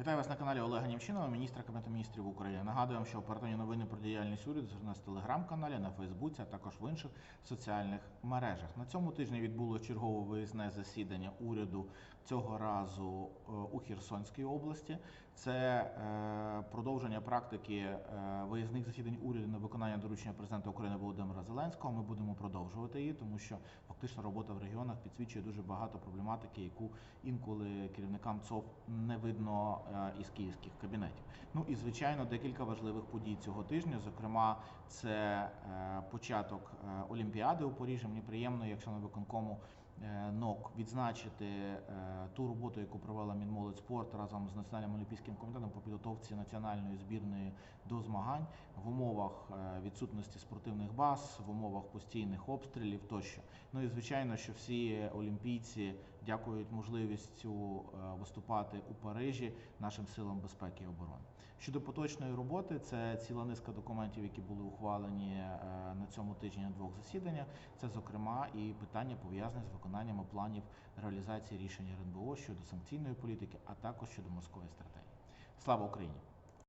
Вітаю вас на каналі Олега Німчинова, міністра Кабінету міністрів України. Нагадуємо, що оперативні новини про діяльність уряду нас в телеграм-каналі, на Фейсбуці, а також в інших соціальних мережах. На цьому тижні відбуло чергове виїзне засідання уряду цього разу е, у Херсонській області. Це е, продовження практики е, виїзних засідань уряду на виконання доручення президента України Володимира Зеленського. Ми будемо продовжувати її, тому що фактично робота в регіонах підсвічує дуже багато проблематики, яку інколи керівникам ЦОВ не видно е, із київських кабінетів. Ну і звичайно, декілька важливих подій цього тижня. Зокрема, це е, початок Олімпіади у Парижі. Мені приємно, як член виконкому НОК відзначити е, ту роботу, яку провела Мінмолодь спорт разом з Національним олімпійським комітетом по підготовці національної збірної до змагань в умовах е, відсутності спортивних баз, в умовах постійних обстрілів тощо. Ну і звичайно, що всі олімпійці дякують можливістю е, виступати у Парижі нашим силам безпеки і оборони. Щодо поточної роботи, це ціла низка документів, які були ухвалені е, на цьому тижні на двох засіданнях. Це, зокрема, і питання пов'язані з виконанням планів реалізації рішень РНБО щодо санкційної політики, а також щодо морської стратегії. Слава Україні!